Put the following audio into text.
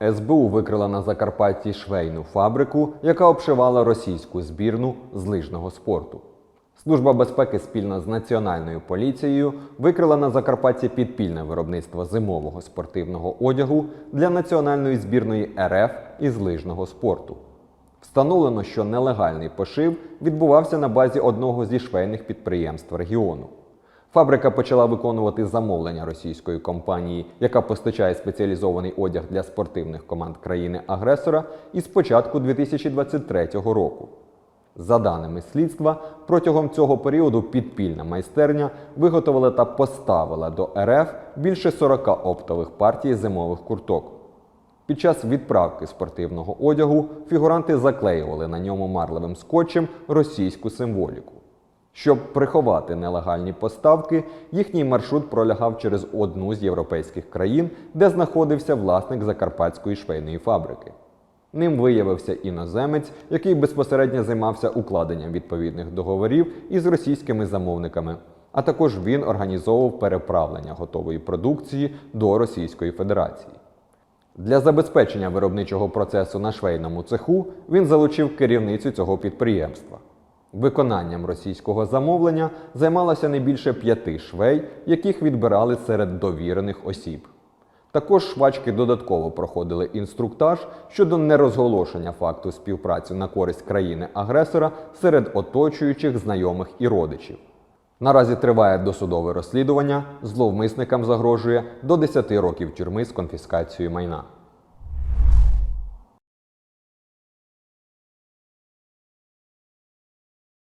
СБУ викрила на Закарпатті швейну фабрику, яка обшивала російську збірну з лижного спорту. Служба безпеки спільно з національною поліцією викрила на Закарпатті підпільне виробництво зимового спортивного одягу для національної збірної РФ із лижного спорту. Встановлено, що нелегальний пошив відбувався на базі одного зі швейних підприємств регіону. Фабрика почала виконувати замовлення російської компанії, яка постачає спеціалізований одяг для спортивних команд країни-агресора, із початку 2023 року. За даними слідства, протягом цього періоду підпільна майстерня виготовила та поставила до РФ більше 40 оптових партій зимових курток. Під час відправки спортивного одягу фігуранти заклеювали на ньому марливим скотчем російську символіку. Щоб приховати нелегальні поставки, їхній маршрут пролягав через одну з європейських країн, де знаходився власник закарпатської швейної фабрики. Ним виявився іноземець, який безпосередньо займався укладенням відповідних договорів із російськими замовниками. А також він організовував переправлення готової продукції до Російської Федерації. Для забезпечення виробничого процесу на швейному цеху він залучив керівницю цього підприємства. Виконанням російського замовлення займалося не більше п'яти швей, яких відбирали серед довірених осіб. Також швачки додатково проходили інструктаж щодо нерозголошення факту співпраці на користь країни-агресора серед оточуючих знайомих і родичів. Наразі триває досудове розслідування, зловмисникам загрожує до 10 років тюрми з конфіскацією майна.